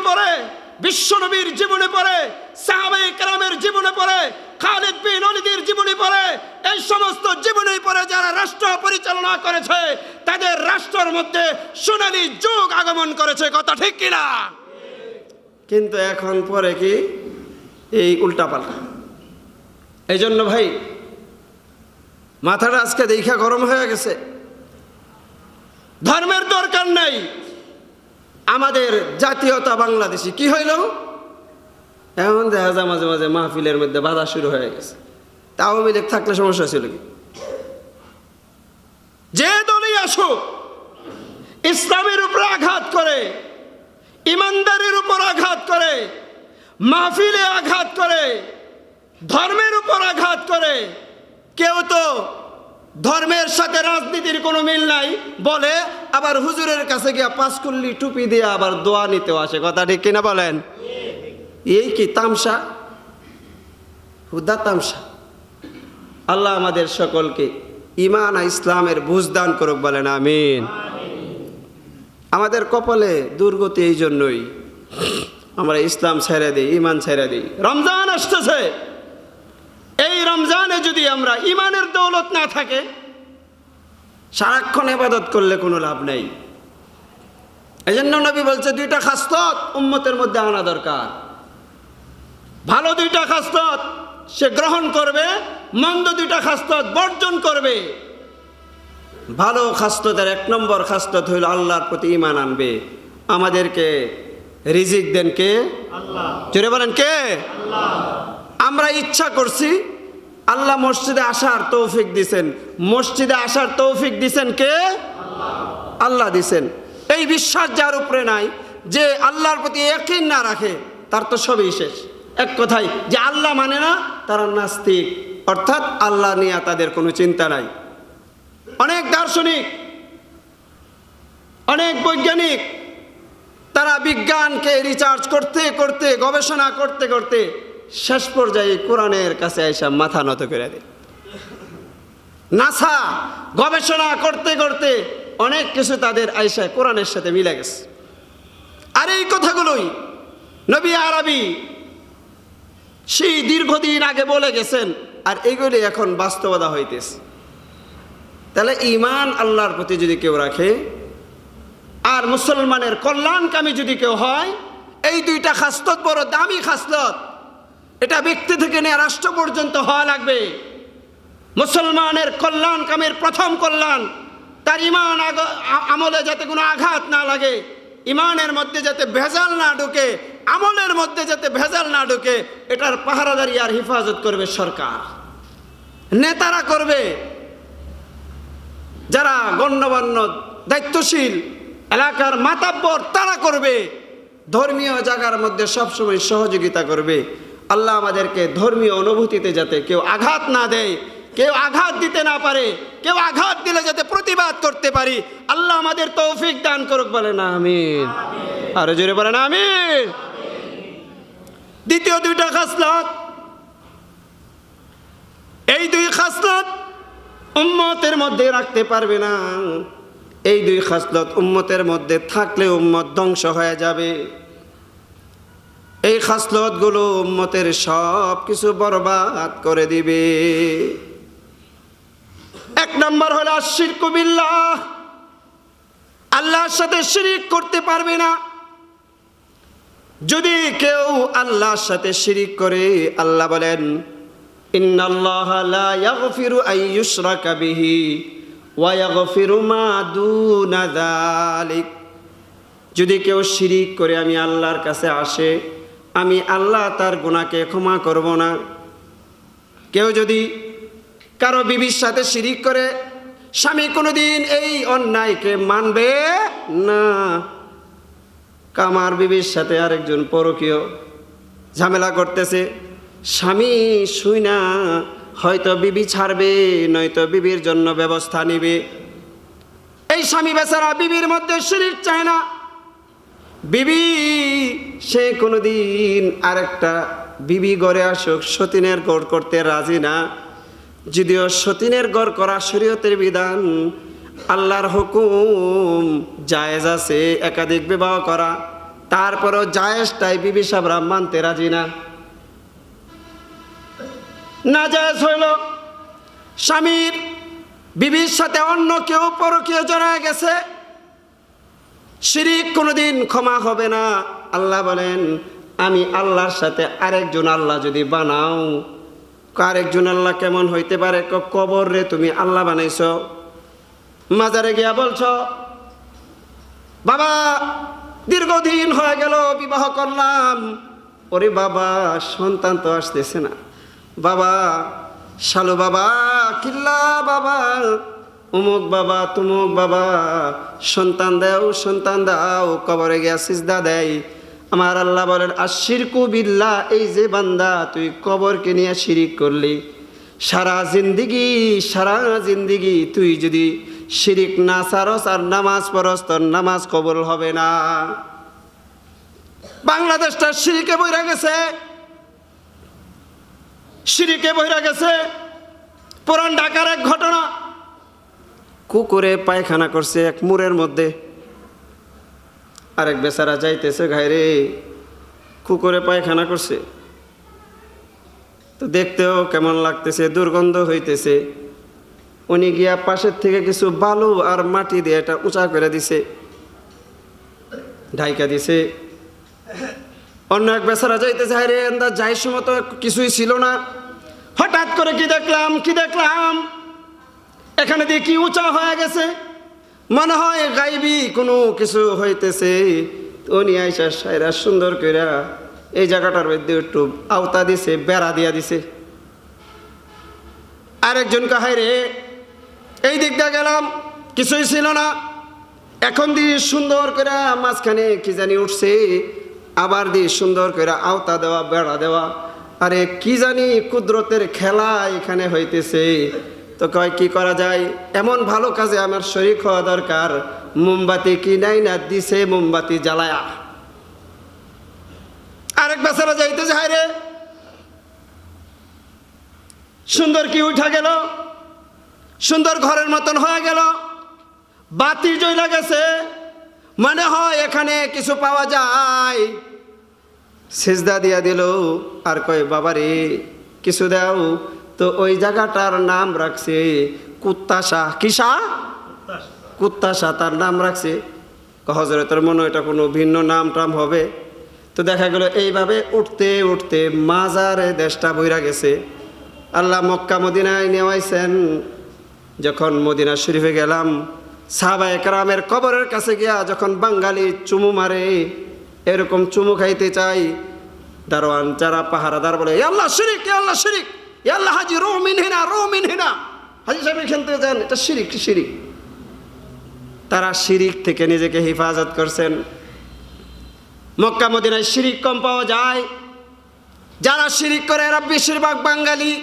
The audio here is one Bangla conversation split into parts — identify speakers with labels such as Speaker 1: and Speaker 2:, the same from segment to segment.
Speaker 1: জীবনী পড়ে বিশ্বনবীর জীবনী পড়ে সাহাবাই কেরামের জীবনী পড়ে, খালিদ বিন অলিদের জীবনী পড়ে, এই সমস্ত জীবনী পড়ে যারা রাষ্ট্র পরিচালনা করেছে, তাদের রাষ্ট্রের মধ্যে সোনালী যুগ আগমন করেছে, কথা ঠিক কিনা কিন্তু এখন পরে কি এই উল্টাপাল্টা? এই জন্য ভাই, মাথাটা আজকে দেখা গরম হয়ে গেছে। ধর্মের দরকার নাই। আমাদের জাতীয়তা বাংলাদেশি। কি হইল? এমন দেখা যায় মাঝে মাঝে মাহফিলের মধ্যে বাধা শুরু হয়ে গেছে। তা আওয়ামী লীগ থাকলে সমস্যা ছিল কি? যে দলই আসুক, ইসলামের উপর আঘাত করে, ইমানদারির উপর আঘাত করে, মাহফিলে আঘাত করে, ধর্মের উপর আঘাত করে, কেউ তো ধর্মের সাথে রাজনীতির কোনো মিল নাই বলে আবার হুজুরের কাছে গিয়া পাঁচকুল্লি টুপি দিয়ে আবার দোয়া নিতেও আসে। কথা ঠিক কিনা বলেন? এই কি তামসা? হুদা তামসা। আল্লাহ আমাদের সকলকে ইমান ইসলামের বুঝ দান করুক বলেন, আমিন। আমাদের কপালে দুর্গতি এই জন্যই আমরা ইসলাম ছেড়ে দিই ইমান ছেড়ে দিই। রমজান আসতেছে। এই রমজানে যদি আমরা ইমানের দৌলত না থাকে সারাক্ষণ এবাদত করলে কোনো লাভ নেই। এই জন্য নবী বলছে দুইটা খাস্তত উম্মতের মধ্যে আনা দরকার। ভালো দুইটা খাস্তত সে গ্রহণ করবে মন্দ দুইটা খাস্তত বর্জন করবে। ভালো খাস্ততের এক নম্বর খাস্তত হইল আল্লাহর প্রতি ইমান আনবে। আমাদেরকে রিজিক দেন কে? জোরে বলেন কে? আমরা ইচ্ছা করছি আল্লাহ মসজিদে আসার তৌফিক দিছেন। মসজিদে আসার তৌফিক দিছেন কে? আল্লাহ। দিছেন। এই বিশ্বাস যার উপরে নাই, যে আল্লাহর প্রতি একই না রাখে, তার তো সবই শেষ। এক কথাই যে আল্লাহ মানে না, তারা নাস্তিক। অর্থাৎ আল্লাহ নিয়ে তাদের কোনো চিন্তা নাই। অনেক দার্শনিক, অনেক বৈজ্ঞানিক, তারা বিজ্ঞানকে রিচার্জ করতে করতে, গবেষণা করতে করতে শেষ পর্যায়ে কোরআনের কাছে এসে মাথা নত করে দেয় নাসা গবেষণা করতে করতে অনেক কিছু তাদের আয়সায় কোরআনের সাথে মিলে গেছে। আর এই কথাগুলোই নবী আরবি সেই দীর্ঘদিন আগে বলে গেছেন, আর এগুলি এখন বাস্তবতা হইতেছে। তাহলে ইমান আল্লাহর প্রতি যদি কেউ রাখে, আর মুসলমানের কল্যাণকামী যদি কেউ হয়, এই দুইটা খাস্তত বড় দামি খাস্তত এটা ব্যক্তি থেকে নিয়ে রাষ্ট্র পর্যন্ত হওয়া লাগবে। মুসলমানের কল্যাণকামীর প্রথম কল্যাণ, তার ইমান আমলে যাতে কোনো আঘাত না লাগে, ইমানের মধ্যে যাতে ভেজাল না ঢুকে, আমলের মধ্যে যাতে ভেজাল না ঢুকে, এটার পাহারাদারি আর হেফাজত করবে সরকার। নেতারা করবে। যারা গণ্যমান্য, দায়িত্বশীল, এলাকার মাতাব্বর, তারা করবে। ধর্মীয় জায়গার মধ্যে সবসময় সহযোগিতা করবে। আল্লাহ আমাদেরকে ধর্মীয় অনুভূতিতে যাতে কেউ আঘাত না দেয়, কেউ আঘাত দিতে না পারে, কেউ আঘাত দিলে যাতে প্রতিবাদ করতে পারি, আল্লাহ আমাদের তৌফিক দান করুক বলে না আমিন। আরও জোরে বলে না আমিন। দ্বিতীয় দুইটা খাসলত। এই দুই খাসলত উম্মতের মধ্যে রাখতে পারবে না। এই দুই খাসলত উম্মতের মধ্যে থাকলে উম্মত ধ্বংস হয়ে যাবে। খাসলতগুলো উম্মতের সব কিছু বরবাদ করে দিবে। এক নম্বর হলো শিরকু বিল্লাহ। আল্লাহর সাথে শিরিক করতে পারবে না। যদি কেউ আল্লাহর সাথে শিরিক করে, আল্লাহ বলেন মা যদি কেউ শিরিক করে, আমি আল্লাহর কাছে আসে আমি আল্লাহ তার গুণাকে ক্ষমা করব না। কেউ যদি কারও বিবির সাথে শিরিক করে, স্বামী কোনোদিন এই অন্যায়কে মানবে না। কামার বিবির সাথে আরেকজন পরকীয় ঝামেলা করতেছে, স্বামী শুই না, হয়তো বিবি ছাড়বে, নয়তো বিবির জন্য ব্যবস্থা নিবে। এই স্বামী বেচারা বিবির মধ্যে শরীর চায় না। বিবি, সে কোনোদিন আরেকটা বিবি গড়ে আসুক, সতীনের গড় করতে রাজি না। যদিও সতীনের গড় করা শরীয়তের বিধান, আল্লাহর হুকুম জায়েজ আছে, একাধিক বিবাহ করা। তারপরেও জায়েজটাই বিবি সাবরা মানতে রাজি না। না জায়েজ হইল। স্বামীর বিবির সাথে অন্য কেউ পরকীয় জড়ায় গেছে। শিরিক কোনোদিন ক্ষমা হবে না। আল্লাহ বলেন, আমি আল্লাহর সাথে আরেকজন আল্লাহ যদি বানাও, আরেকজন আল্লাহ কেমন হইতে পারে? কবর রে তুমি আল্লাহ বানাইছ। মাজারে গিয়া বলছ, বাবা, দীর্ঘদিন হয়ে গেল, বিবাহ করলাম। ওরে বাবা, সন্তান তো আসতেছে না। বাবা, শালু বাবা, কিল্লা বাবা উমুক বাবা, তুমুক বাবা, সন্তান দাও সন্তান দাও, কবরে গিয়া সিজদা দেয় আমার আল্লাহ বলেন আর শিরকু বিল্লা এই যে বান্দা, তুই কবরকে নিয়ে শিরিক করলি। সারা জিন্দিগি সারা জিন্দিগি তুই যদি শিরিক না সারস আর নামাজ পড়স, তোর নামাজ কবল হবে না। বাংলাদেশটা শিরিকে বইরা গেছে। সিঁড়িকে বইরা গেছে। পুরান ঢাকার এক ঘটনা। কুকুরে পায়খানা করছে এক মুরের মধ্যে। আরেক বেচারা যাইতেছে, ঘাইরে, কুকুরে পায়খানা করছে। তো দেখতেও কেমন লাগতেছে, দুর্গন্ধ হইতেছে। উনি গিয়া পাশের থেকে কিছু বালু আর মাটি দিয়ে এটা উঁচা করে দিছে। ঢাইকা দিছে। অন্য এক বেচারা যাইতেছে হায় রে এন্দা যাই সময় তো কিছুই ছিল না। হঠাৎ করে কি দেখলাম কি দেখলাম? এখানে দিয়ে কি উঁচা হয়ে গেছে? মনে হয় গাইবি কোনো কিছু হইতেছে। উনি আইসা সাইরা সুন্দর কইরা এই জায়গাটার মধ্যে একটু আওতা দিছে, বেড়া দিয়া দিছে। আরেকজন কাহাই রে, এই দিকটা গেলাম, কিছুই ছিল না। এখন দিয়ে সুন্দর করে মাঝখানে কি জানি উঠছে, আবার দিয়ে সুন্দর করে আওতা দেওয়া, বেড়া দেওয়া। আরে কি জানি কুদরতের খেলা এখানে হইতেছে। তো কয়, কি করা যায়? এমন ভালো কাজে আমার শরীর হওয়া দরকার। মোমবাতি কি নাই না দিছে মোমবাতি জ্বালায়া? আরেক বেচারা যাইতে হায় রে! সুন্দর কি উঠা গেল? সুন্দর ঘরের মতন হয়ে গেল। বাতি জ্বলা গেছে। মনে হয় এখানে কিছু পাওয়া যায়। সেজদা দিয়া দিল, আর কয়, বাবারে, কিছু দাও। তো ওই জায়গাটার নাম রাখছে কুত্তাশা কিসা কুত্তাশা তার নাম রাখছে। হজরতের মনে এটা কোনো ভিন্ন নাম টাম হবে? তো দেখা গেল, এইভাবে উঠতে উঠতে মাজারে দেশটা বইরা গেছে। আল্লাহ মক্কা, মদিনায় নেওয়াইছেন। যখন মদিনা শরীফে গেলাম, সাহাবা একরামের কবরের কাছে গিয়া যখন বাঙালি চুমু মারে, এরকম চুমু খাইতে চাই, দারোয়ান যারা পাহারাদার বলে, "এ আল্লাহ শরিক আল্লাহ শিরিক! আল্লাহ, হাজি রো মিন হিনা রো মিন হিনা। হাজি সাহেব থেকে যান, এটা শিরিক শিরিক? তারা শিরিক থেকে নিজেকে হেফাজত করছেন। মক্কা, মদিনায় শিরিক কম পাওয়া যায়। যারা শিরিক করে, এরা বেশিরভাগ বাঙালি।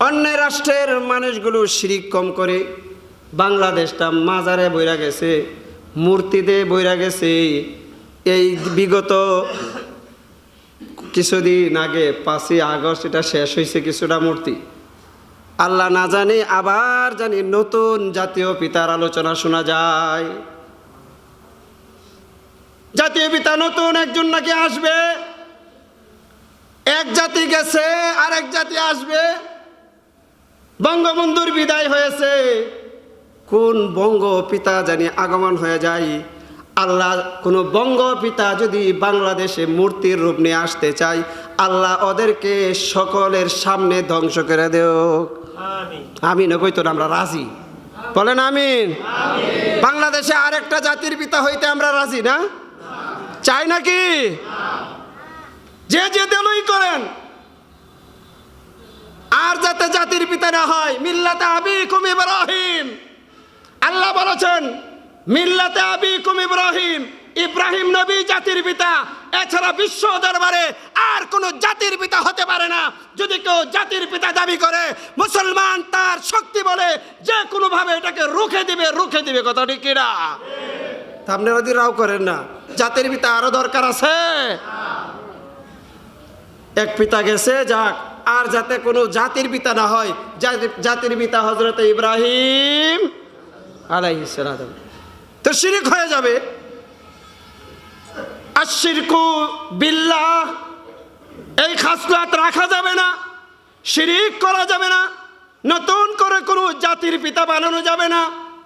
Speaker 1: অন্য রাষ্ট্রের মানুষগুলো শিরিক কম করে। বাংলাদেশটা মাজারে বইরা গেছে, মূর্তিতে বইরা গেছে। এই বিগত কিছুদিন আগে, পাঁচই আগস্ট, এটা শেষ হয়েছে কিছুটা মূর্তি। আল্লাহ না জানি আবার জানি নতুন জাতীয় পিতার আলোচনা শোনা যায়। জাতীয় পিতা নতুন, একজন নাকি আসবে। এক জাতি গেছে আর এক জাতি আসবে। বঙ্গবন্ধুর বিদায় হয়েছে। কোন বঙ্গ পিতা জানি আগমন হয়ে যায়। আল্লাহ কোনো বঙ্গ পিতা যদি বাংলাদেশে মূর্তির রূপ নিয়ে আসতে চায় আল্লাহ ওদেরকে সকলের সামনে ধ্বংস করে দেও আমিন। কই তো আমরা রাজি? বলেন আমিন। বাংলাদেশে আরেকটা জাতির পিতা হইতে আমরা রাজি না? চাই নাকি? যে যে দলই করেন আর যাতে জাতির পিতা না হয় মিল্লাতে আবি কুম ইব্রাহিম। আল্লাহ বলেছেন মিল্লাতে আবি ইব্রাহিম নবী জাতির পিতা, এছাড়া বিশ্ব দরবারে আর কোন জাতির পিতা হতে পারে না। যদি কেউ জাতির পিতা দাবি করে, মুসলমান তার শক্তি বলে যে কোনো ভাবে এটাকে রুখে দিবে রুখে দিবে কথাটি তা আপনি যদি রাও করেন না। জাতির পিতা আরও দরকার আছে। এক পিতা গেছে, যাক, আর যাতে কোনো জাতির পিতা না হয় জাতির পিতা হজরত ইব্রাহিম সালাম। তো শিরিক হয়ে যাবে। আশিরকু বিল্লাহ, এই খাসলাত রাখা যাবে না, শিরিক করা যাবে না, নতুন করে কোনো জাতির পিতা বানানো যাবে না,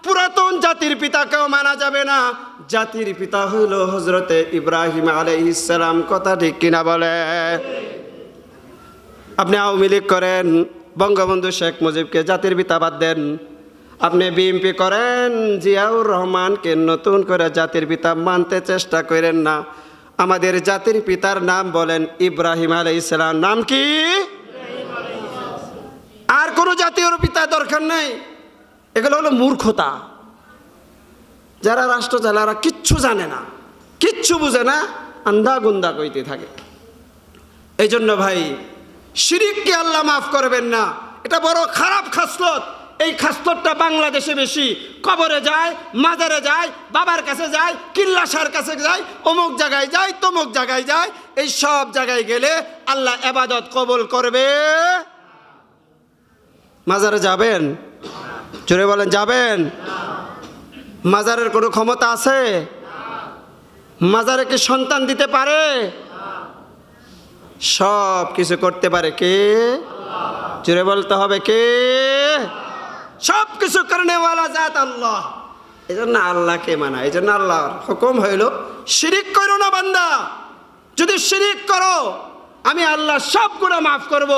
Speaker 1: পুরাতন জাতির পিতাকেও মানা যাবে না। জাতির পিতা হইল হজরতে ইব্রাহিম আলাইহিসসালাম কথা ঠিক কিনা বলে? আপনি আওয়ামী লীগ করেন, বঙ্গবন্ধু শেখ মুজিবকে জাতির পিতা বাদ দেন, আপনি বিএমপি করেন, জিয়াউর রহমানকে নতুন করে জাতির পিতা মানতে চেষ্টা করেন না। আমাদের জাতির পিতার নাম বলেন ইব্রাহিম আলাই ইসলাম নাম কি? আর কোনো জাতীয় পিতা দরকার নেই। এগুলো হলো মূর্খতা। যারা রাষ্ট্র চালারা কিচ্ছু জানে না। কিচ্ছু বুঝে না, আন্দা গুন্দা কইতে থাকে। এই জন্য ভাই, শিরিককে আল্লাহ মাফ করবেন না। এটা বড় খারাপ খাসলত। এই খাসলতটা বাংলাদেশে বেশি। কবরে যায়, মাজারে যায়, বাবার কাছে যায়, কিল্লাসার কাছে যায়, অমুক জায়গায় যায়, তমুক জায়গায় যায়, এই সব জায়গায় গেলে আল্লাহ এবাদত কবল করবে। মাজারে যাবেন? জোরে বলেন, যাবেন? মাজারের কোনো ক্ষমতা আছে? মাজারে কি সন্তান দিতে পারে? সব কিছু করতে পারে কে? জোরে বলতে হবে কে? সব কিছু করনেওয়ালা জাত আল্লাহ। এই জন্য আল্লাহকে মানা এই জন্য আল্লাহর হুকুম হইল, শিরিক করো না বান্দা। যদি শিরিক করো, আমি আল্লাহ সব গুণা মাফ করব,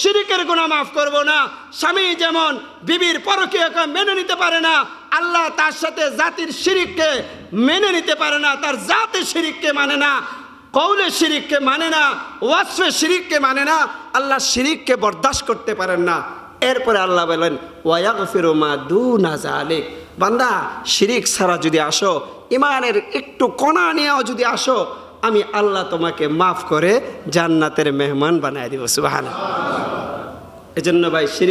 Speaker 1: শিরিকের গুণা মাফ করব না। স্বামী যেমন বিবির পরকীয়কে মেনে নিতে পারে না, আল্লাহ তার সাথে জাতির শিরিককে মেনে নিতে পারে না, তার জাতের শিরিককে মানে না, কৌলে শিরিককে মানে না, ওয়াসফে শিরিককে মানে না, আল্লাহ শিরিককে বরদাস্ত করতে পারেন না। এরপরে আল্লাহ বলেন ওয়াক ফিরোমা দু নাজালিক বান্দা, শিরিক ছাড়া যদি আসো ইমানের একটু কণা নিয়েও যদি আসো, আমি আল্লাহ তোমাকে মাফ করে জান্নাতের মেহমান বানায় দিব সুবাহান এজন্য ভাই, শিরিক